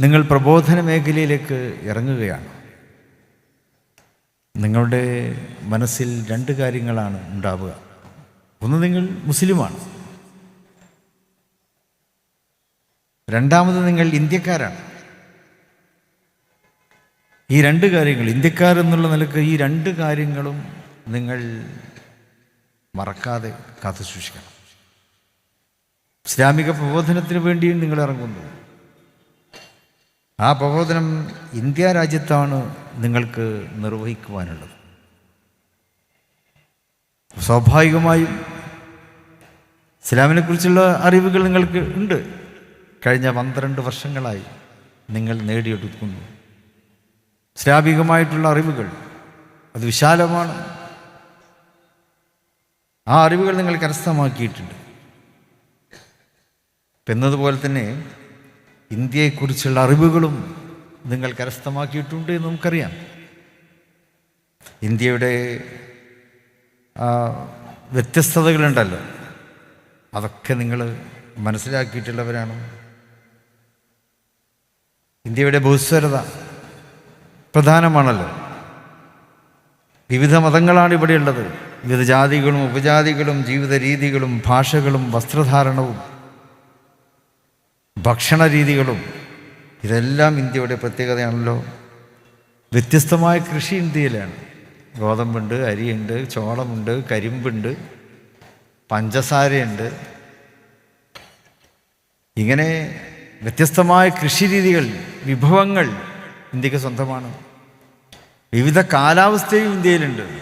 നിങ്ങൾ പ്രബോധന മേഖലയിലേക്ക് ഇറങ്ങുകയാണ്. നിങ്ങളുടെ മനസ്സിൽ രണ്ട് കാര്യങ്ങളാണ് ഉണ്ടാവുക. ഒന്ന് നിങ്ങൾ മുസ്ലിമാണ്. രണ്ടാമത് നിങ്ങൾ ഇന്ത്യക്കാരാണ്. ഈ രണ്ട് കാര്യങ്ങൾ ഇന്ത്യക്കാരെന്നുള്ള നിലയ്ക്ക് ഈ രണ്ട് കാര്യങ്ങളും നിങ്ങൾ മറക്കാതെ കാത്തു സൂക്ഷിക്കണം ഇസ്ലാമിക പ്രബോധനത്തിന് വേണ്ടിയും നിങ്ങൾ ഇറങ്ങുന്നു. ആ പ്രബോധനം ഇന്ത്യ രാജ്യത്താണ് നിങ്ങൾക്ക് നിർവഹിക്കുവാനുള്ളത്. സ്വാഭാവികമായും ഇസ്ലാമിനെ കുറിച്ചുള്ള അറിവുകൾ നിങ്ങൾക്ക് ഉണ്ട്. കഴിഞ്ഞ പന്ത്രണ്ട് വർഷങ്ങളായി നിങ്ങൾ നേടിയെടുക്കുന്നു. ഇസ്ലാമികമായിട്ടുള്ള അറിവുകൾ അത് വിശാലമാണ്. ആ അറിവുകൾ നിങ്ങൾ കരസ്ഥമാക്കിയിട്ടുണ്ട്. എന്നതുപോലെ തന്നെ ഇന്ത്യയെക്കുറിച്ചുള്ള അറിവുകളും നിങ്ങൾ കരസ്ഥമാക്കിയിട്ടുണ്ട് എന്ന് നമുക്കറിയാം. ഇന്ത്യയുടെ വ്യത്യസ്തതകളുണ്ടല്ലോ. അതൊക്കെ നിങ്ങൾ മനസ്സിലാക്കിയിട്ടുള്ളവരാണ്. ഇന്ത്യയുടെ ബഹുസ്വരത പ്രധാനമാണല്ലോ. വിവിധ മതങ്ങളാണ് ഇവിടെയുള്ളത്. വിവിധ ജാതികളും ഉപജാതികളും ജീവിത രീതികളും ഭാഷകളും വസ്ത്രധാരണവും ഭക്ഷണ രീതികളും ഇതെല്ലാം ഇന്ത്യയുടെ പ്രത്യേകതയാണല്ലോ. വ്യത്യസ്തമായ കൃഷി ഇന്ത്യയിലാണ്. ഗോതമ്പുണ്ട് അരിയുണ്ട് ചോളമുണ്ട് കരിമ്പുണ്ട് പഞ്ചസാരയുണ്ട്. ഇങ്ങനെ വ്യത്യസ്തമായ കൃഷി രീതികൾ വിഭവങ്ങൾ ഇന്ത്യയ്ക്ക് സ്വന്തമാണ്. വിവിധ കാലാവസ്ഥയും ഇന്ത്യയിലുണ്ട്.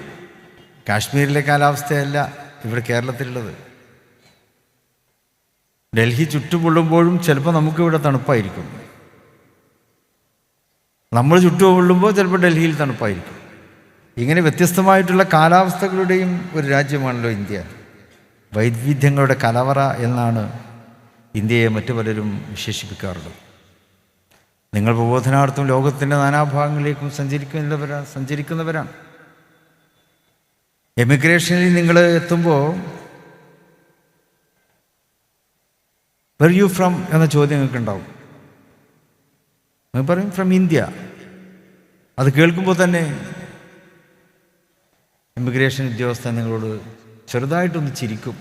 കാശ്മീരിലെ കാലാവസ്ഥയല്ല ഇവിടെ കേരളത്തിലുള്ളത്. ഡൽഹി ചുറ്റുപൊള്ളുമ്പോഴും ചിലപ്പോൾ നമുക്കിവിടെ തണുപ്പായിരിക്കും. നമ്മൾ ചുറ്റുപൊള്ളുമ്പോൾ ചിലപ്പോൾ ഡൽഹിയിൽ തണുപ്പായിരിക്കും. ഇങ്ങനെ വ്യത്യസ്തമായിട്ടുള്ള കാലാവസ്ഥകളുടെയും ഒരു രാജ്യമാണല്ലോ ഇന്ത്യ. വൈവിധ്യങ്ങളുടെ കലവറ എന്നാണ് ഇന്ത്യയെ മറ്റു പലരും വിശേഷിപ്പിക്കാറുള്ളത്. നിങ്ങൾ പ്രബോധനാർത്ഥം ലോകത്തിന്റെ നാനാഭാഗങ്ങളിലേക്കും സഞ്ചരിക്കുന്നവരാണ് സഞ്ചരിക്കുന്നവരാണ്. എമിഗ്രേഷനിൽ നിങ്ങൾ എത്തുമ്പോൾ വെർ യു ഫ്രം എന്ന ചോദ്യം നിങ്ങൾക്ക് ഉണ്ടാവും. നിങ്ങൾ പറയും ഫ്രം ഇന്ത്യ അത് കേൾക്കുമ്പോൾ തന്നെ ഇമിഗ്രേഷൻ ഉദ്യോഗസ്ഥൻ നിങ്ങളോട് ചെറുതായിട്ടൊന്ന് ചിരിക്കും.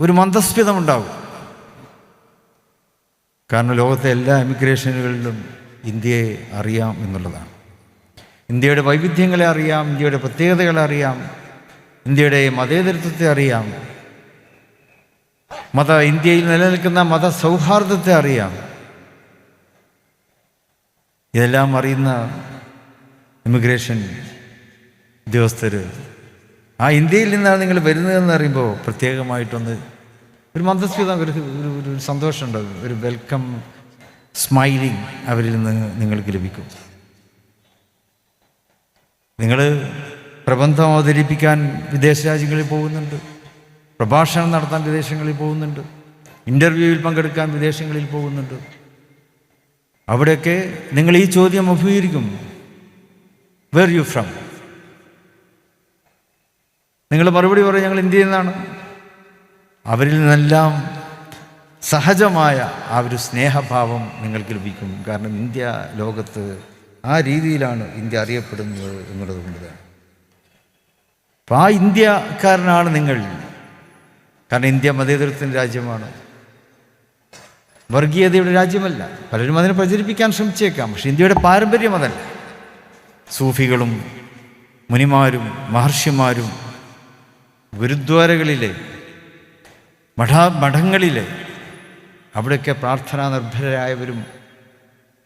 ഒരു മന്ദസ്മിതമുണ്ടാവും. കാരണം ലോകത്തെ എല്ലാ ഇമിഗ്രേഷനുകളിലും ഇന്ത്യയെ അറിയാം എന്നുള്ളതാണ്. ഇന്ത്യയുടെ വൈവിധ്യങ്ങളെ അറിയാം ഇന്ത്യയുടെ പ്രത്യേകതകളെ അറിയാം ഇന്ത്യയുടെ മതേതരത്വത്തെ അറിയാം. മത ഇന്ത്യയിൽ നിലനിൽക്കുന്ന മത സൗഹാർദ്ദത്തെ അറിയാം. ഇതെല്ലാം അറിയുന്ന ഇമിഗ്രേഷൻ ഉദ്യോഗസ്ഥർ ആ ഇന്ത്യയിൽ നിന്നാണ് നിങ്ങൾ വരുന്നതെന്ന് അറിയുമ്പോൾ പ്രത്യേകമായിട്ടൊന്ന് ഒരു മന്ദസ്മിത ഒരു ഒരു സന്തോഷമുണ്ട്. ഒരു വെൽക്കം സ്മൈലിംഗ് അവരിൽ നിന്ന് നിങ്ങൾക്ക് ലഭിക്കും. നിങ്ങൾ പ്രബന്ധം അവതരിപ്പിക്കാൻ വിദേശ രാജ്യങ്ങളിൽ പോകുന്നുണ്ട്. പ്രഭാഷണം നടത്താൻ വിദേശങ്ങളിൽ പോകുന്നുണ്ട്. ഇന്റർവ്യൂവിൽ പങ്കെടുക്കാൻ വിദേശങ്ങളിൽ പോകുന്നുണ്ട്. അവിടെയൊക്കെ നിങ്ങൾ ഈ ചോദ്യം അഭിമുഖീകരിക്കും. വേർ യു ഫ്രം നിങ്ങൾ മറുപടി പറയും ഞങ്ങൾ ഇന്ത്യയിൽ നിന്നാണ്. അവരിൽ നിന്നെല്ലാം സഹജമായ ആ ഒരു സ്നേഹഭാവം നിങ്ങൾക്ക് ലഭിക്കും. കാരണം ഇന്ത്യ ലോകത്ത് ആ രീതിയിലാണ് ഇന്ത്യ അറിയപ്പെടുന്നത് എന്നുള്ളത് കൊണ്ട് തന്നെ അപ്പം ആ ഇന്ത്യക്കാരനാണ് നിങ്ങൾ. കാരണം ഇന്ത്യ മതേതരത്തിന്റെ രാജ്യമാണ്. വർഗീയതയുടെ രാജ്യമല്ല. പലരും അതിനെ പ്രചരിപ്പിക്കാൻ ശ്രമിച്ചേക്കാം. പക്ഷെ ഇന്ത്യയുടെ പാരമ്പര്യം അതല്ല സൂഫികളും മുനിമാരും മഹർഷിമാരും ഗുരുദ്വാരകളിലെ മഠ മഠങ്ങളിലെ അവിടെയൊക്കെ പ്രാർത്ഥനാ നിർഭരരായവരും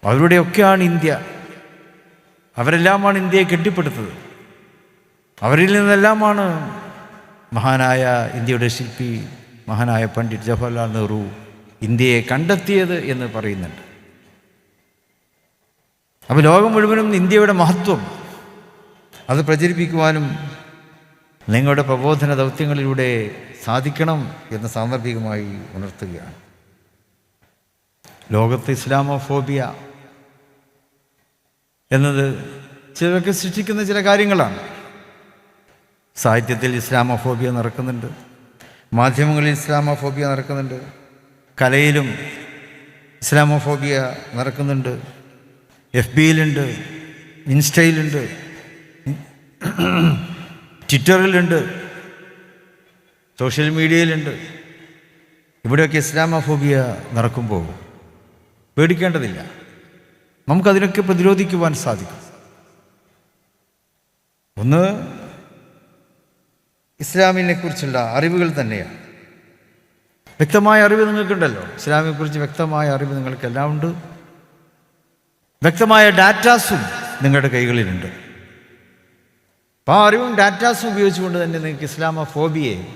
അവരുടെയൊക്കെയാണ് ഇന്ത്യ. അവരെല്ലാമാണ് ഇന്ത്യയെ കെട്ടിപ്പടുത്തത്. അവരിൽ നിന്നെല്ലാമാണ് മഹാനായ ഇന്ത്യയുടെ ശില്പി മഹാനായ പണ്ഡിറ്റ് ജവഹർലാൽ നെഹ്റു ഇന്ത്യയെ കണ്ടെത്തിയത് എന്ന് പറയുന്നുണ്ട്. അപ്പോൾ ലോകം മുഴുവനും ഇന്ത്യയുടെ മഹത്വം. അത് പ്രചരിപ്പിക്കുവാനും നിങ്ങളുടെ പ്രബോധന ദൗത്യങ്ങളിലൂടെ സാധിക്കണം എന്ന് സാന്ദർഭികമായി ഉണർത്തുകയാണ്. ലോകത്ത് ഇസ്ലാമോഫോബിയ എന്നത് ചിലർക്ക് സൃഷ്ടിക്കുന്ന ചില കാര്യങ്ങളാണ്. സാഹിത്യത്തിൽ ഇസ്ലാമോഫോബിയ നടക്കുന്നുണ്ട്. മാധ്യമങ്ങളിൽ ഇസ്ലാമോഫോബിയ നടക്കുന്നുണ്ട്. കലയിലും ഇസ്ലാമോഫോബിയ നടക്കുന്നുണ്ട്. എഫ് ബിയിലുണ്ട് ഇൻസ്റ്റയിലുണ്ട് ട്വിറ്ററിലുണ്ട് സോഷ്യൽ മീഡിയയിലുണ്ട്. ഇവിടെയൊക്കെ ഇസ്ലാമോഫോബിയ നടക്കുമ്പോൾ പേടിക്കേണ്ടതില്ല. നമുക്കതിനൊക്കെ പ്രതിരോധിക്കുവാൻ സാധിക്കും. ഒന്ന് ഇസ്ലാമിനെ കുറിച്ചുള്ള അറിവുകൾ തന്നെയാണ്. വ്യക്തമായ അറിവ് നിങ്ങൾക്കുണ്ടല്ലോ. ഇസ്ലാമിനെ കുറിച്ച് വ്യക്തമായ അറിവ് നിങ്ങൾക്കെല്ലാം ഉണ്ട്. വ്യക്തമായ ഡാറ്റാസും നിങ്ങളുടെ കൈകളിലുണ്ട്. അപ്പോൾ ആ അറിവും ഡാറ്റാസും ഉപയോഗിച്ചുകൊണ്ട് തന്നെ നിങ്ങൾക്ക് ഇസ്ലാമ ഫോബിയെ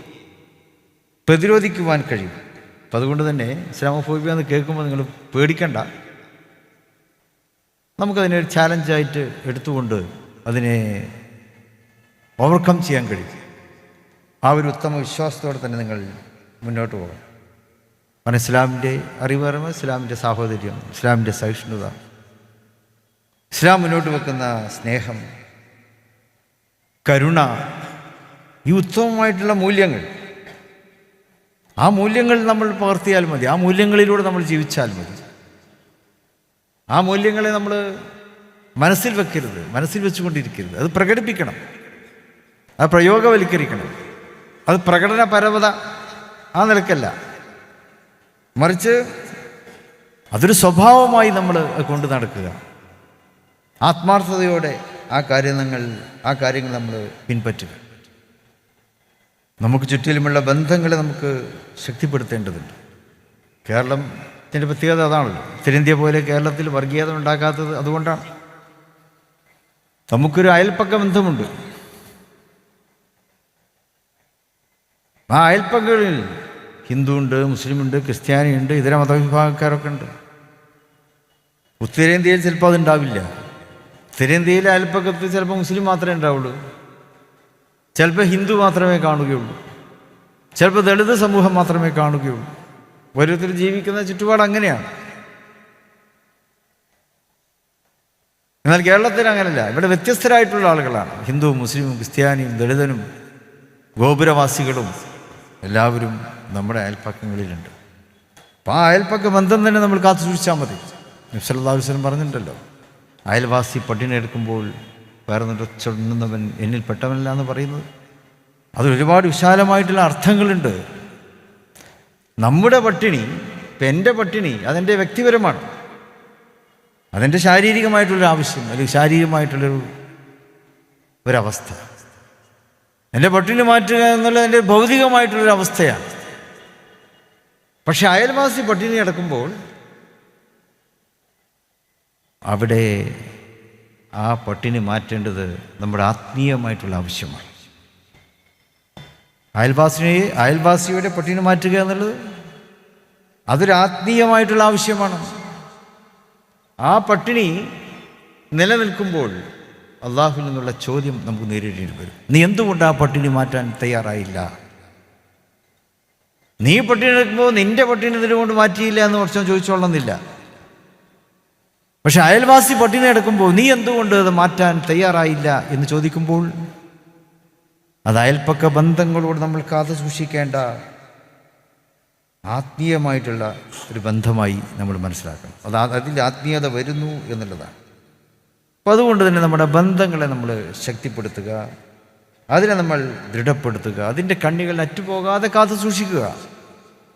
പ്രതിരോധിക്കുവാൻ കഴിയും. അപ്പം അതുകൊണ്ട് തന്നെ ഇസ്ലാമ ഫോബിയ എന്ന് കേൾക്കുമ്പോൾ നിങ്ങൾ പേടിക്കണ്ട. നമുക്കതിനെ ഒരു ചാലഞ്ചായിട്ട് എടുത്തുകൊണ്ട് അതിനെ ഓവർകം ചെയ്യാൻ കഴിയും. ആ ഒരു ഉത്തമ വിശ്വാസത്തോടെ തന്നെ നിങ്ങൾ മുന്നോട്ട് പോകണം. കാരണം ഇസ്ലാമിന്റെ അറിവ് പറയുമ്പോൾ ഇസ്ലാമിന്റെ സാഹോദര്യം ഇസ്ലാമിന്റെ സഹിഷ്ണുത. ഇസ്ലാം മുന്നോട്ട് വെക്കുന്ന സ്നേഹം കരുണ ഈ ഉത്തമമായിട്ടുള്ള മൂല്യങ്ങൾ. ആ മൂല്യങ്ങൾ നമ്മൾ പകർത്തിയാൽ മതി. ആ മൂല്യങ്ങളിലൂടെ നമ്മൾ ജീവിച്ചാൽ മതി. ആ മൂല്യങ്ങളെ നമ്മൾ മനസ്സിൽ വെക്കരുത് മനസ്സിൽ വെച്ചുകൊണ്ടിരിക്കരുത്. അത് പ്രകടിപ്പിക്കണം. അത് പ്രയോഗവൽക്കരിക്കണം. അത് പ്രകടനപരവത ആ നിലക്കല്ല. മറിച്ച് അതൊരു സ്വഭാവമായി നമ്മൾ കൊണ്ട് നടക്കുക. ആത്മാർത്ഥതയോടെ ആ കാര്യങ്ങൾ ആ കാര്യങ്ങൾ നമ്മൾ പിൻപറ്റുക. നമുക്ക് ചുറ്റിലുമുള്ള ബന്ധങ്ങളെ നമുക്ക് ശക്തിപ്പെടുത്തേണ്ടതുണ്ട്. കേരളത്തിന്റെ പ്രത്യേകത അതാണല്ലോ. ഉത്തരേന്ത്യ പോലെ കേരളത്തിൽ വർഗീയത ഉണ്ടാക്കാത്തത് അതുകൊണ്ടാണ്. നമുക്കൊരു അയൽപ്പക്ക ബന്ധമുണ്ട്. ആ അയൽപ്പക്കങ്ങളിൽ ഹിന്ദു ഉണ്ട് മുസ്ലിമുണ്ട് ക്രിസ്ത്യാനിയുണ്ട് ഇതര മതവിഭാഗക്കാരൊക്കെ ഉണ്ട്. ഉത്തരേന്ത്യയിൽ ചിലപ്പോൾ അതുണ്ടാവില്ല. ഉത്തരേന്ത്യയിലെ അയൽപ്പക്കത്ത് ചിലപ്പോൾ മുസ്ലിം മാത്രമേ ഉണ്ടാവുള്ളൂ. ചിലപ്പോൾ ഹിന്ദു മാത്രമേ കാണുകയുള്ളൂ. ചിലപ്പോൾ ദളിത് സമൂഹം മാത്രമേ കാണുകയുള്ളൂ. ഓരോരുത്തർ ജീവിക്കുന്ന ചുറ്റുപാട് അങ്ങനെയാണ്. എന്നാൽ കേരളത്തിൽ അങ്ങനല്ല. ഇവിടെ വ്യത്യസ്തരായിട്ടുള്ള ആളുകളാണ്. ഹിന്ദുവും മുസ്ലിമും ക്രിസ്ത്യാനിയും ദളിതനും ഗോപുരവാസികളും. എല്ലാവരും നമ്മുടെ അയൽപ്പക്കങ്ങളിലുണ്ട്. അപ്പോൾ ആ അയൽപ്പക്ക ബന്ധം തന്നെ നമ്മൾ കാത്തു സൂക്ഷിച്ചാൽ മതി. നിഫ്സല്ലാസ്ലം പറഞ്ഞിട്ടുണ്ടല്ലോ അയൽവാസി പട്ടിണി എടുക്കുമ്പോൾ വേറെ നിറച്ചൊണ്ണുന്നവൻ എന്നിൽ പെട്ടവനല്ല എന്ന് പറയുന്നത്. അത് ഒരുപാട് വിശാലമായിട്ടുള്ള അർത്ഥങ്ങളുണ്ട്. നമ്മുടെ പട്ടിണി ഇപ്പം എന്റെ പട്ടിണി അതെന്റെ വ്യക്തിപരമാണ്. അതെന്റെ ശാരീരികമായിട്ടുള്ളൊരു ആവശ്യം അല്ലെങ്കിൽ ശാരീരികമായിട്ടുള്ളൊരു ഒരവസ്ഥ. എന്റെ പട്ടിണി മാറ്റുക എന്നുള്ളത് എന്റെ ഭൗതികമായിട്ടുള്ളൊരു അവസ്ഥയാണ്. പക്ഷെ അയൽവാസി പട്ടിണി കിടക്കുമ്പോൾ അവിടെ ആ പട്ടിണി മാറ്റേണ്ടത് നമ്മുടെ ആത്മീയമായിട്ടുള്ള ആവശ്യമാണ്. അയൽവാസിനെ അയൽവാസിയുടെ പട്ടിണി മാറ്റുക എന്നുള്ളത് അതൊരു ആത്മീയമായിട്ടുള്ള ആവശ്യമാണ്. ആ പട്ടിണി നിലനിൽക്കുമ്പോൾ അള്ളാഹുവിൽ നിന്നുള്ള ചോദ്യം നമുക്ക് നേരിടേണ്ടി വരും. നീ എന്തുകൊണ്ട് ആ പട്ടിണി മാറ്റാൻ തയ്യാറായില്ല? നീ പട്ടിണി എടുക്കുമ്പോൾ നിന്റെ പട്ടിണി നിലകൊണ്ട് മാറ്റിയില്ല എന്ന് കുറച്ചും ചോദിച്ചോളന്നില്ല പക്ഷെ അയൽവാസി പട്ടിണി എടുക്കുമ്പോൾ നീ എന്തുകൊണ്ട് അത് മാറ്റാൻ തയ്യാറായില്ല എന്ന് ചോദിക്കുമ്പോൾ അത് അയൽപ്പക്ക ബന്ധങ്ങളോട് നമ്മൾ കാത്തു സൂക്ഷിക്കേണ്ട ആത്മീയമായിട്ടുള്ള ഒരു ബന്ധമായി നമ്മൾ മനസ്സിലാക്കണം. അത് അതിൽ ആത്മീയത വരുന്നു എന്നുള്ളതാണ്. അപ്പോൾ അതുകൊണ്ട് തന്നെ നമ്മുടെ ബന്ധങ്ങളെ നമ്മൾ ശക്തിപ്പെടുത്തുക അതിനെ നമ്മൾ ദൃഢപ്പെടുത്തുക അതിന്റെ കണ്ണികൾ അറ്റുപോകാതെ കാത്തു സൂക്ഷിക്കുക.